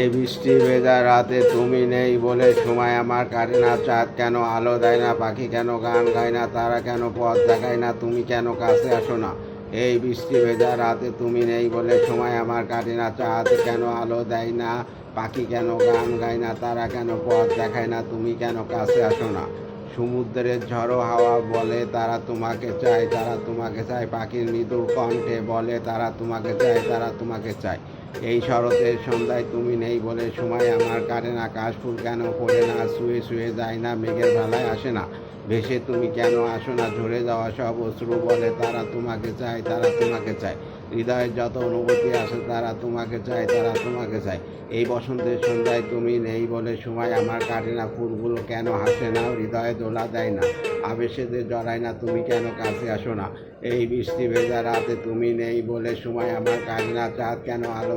এই বৃষ্টি ভেজা রাতে তুমি নেই বলে সময় আমার কাটে না। চাঁদ কেন আলো দেয় না? পাখি কেন গান গায় না? তারা কেন পথ দেখায় না? তুমি কেন কাছে আসো না? এই বৃষ্টি ভেজা রাতে তুমি নেই বলে সময় আমার কাটে না। চাঁদ কেন আলো দেয় না? পাখি কেন গান গায় না? তারা কেন পথ দেখায় না? তুমি কেন কাছে আসো না? সমুদ্রের ঝড়ো হাওয়া বলে তারা তোমাকে চায়, তারা তোমাকে চায়। পাখির মৃদুর কণ্ঠে বলে তারা তোমাকে চায়, তারা তোমাকে চায়। এই শরতের সন্ধ্যায় তুমি নেই বলে সময় আমার কাটে না, কাশফুল কেন পড়ে না, শুয়ে শুয়ে যায় না, মেঘের বেলায় আসে না। ভেসে তুমি কেন আসো না? ঝরে যাওয়া সব অশ্রু বলে তারা তোমাকে চায়, তারা তোমাকে চায়। হৃদয়ের যত অনুভূতি আসে তারা তোমাকে চায়, তারা তোমাকে চায়। এই বসন্তের সন্ধ্যায় তুমি নেই বলে সময় আমার কাটে না, ফুলগুলো কেন হাসে না, হৃদয়ে দোলা দেয় না আবেশেতে জড়ায় না, তুমি কেন কাছে আসো না? এই বৃষ্টি ভেজা রাতে তুমি নেই বলে সময় আমার কাটে না, চাঁদ কেন আলো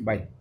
Bye.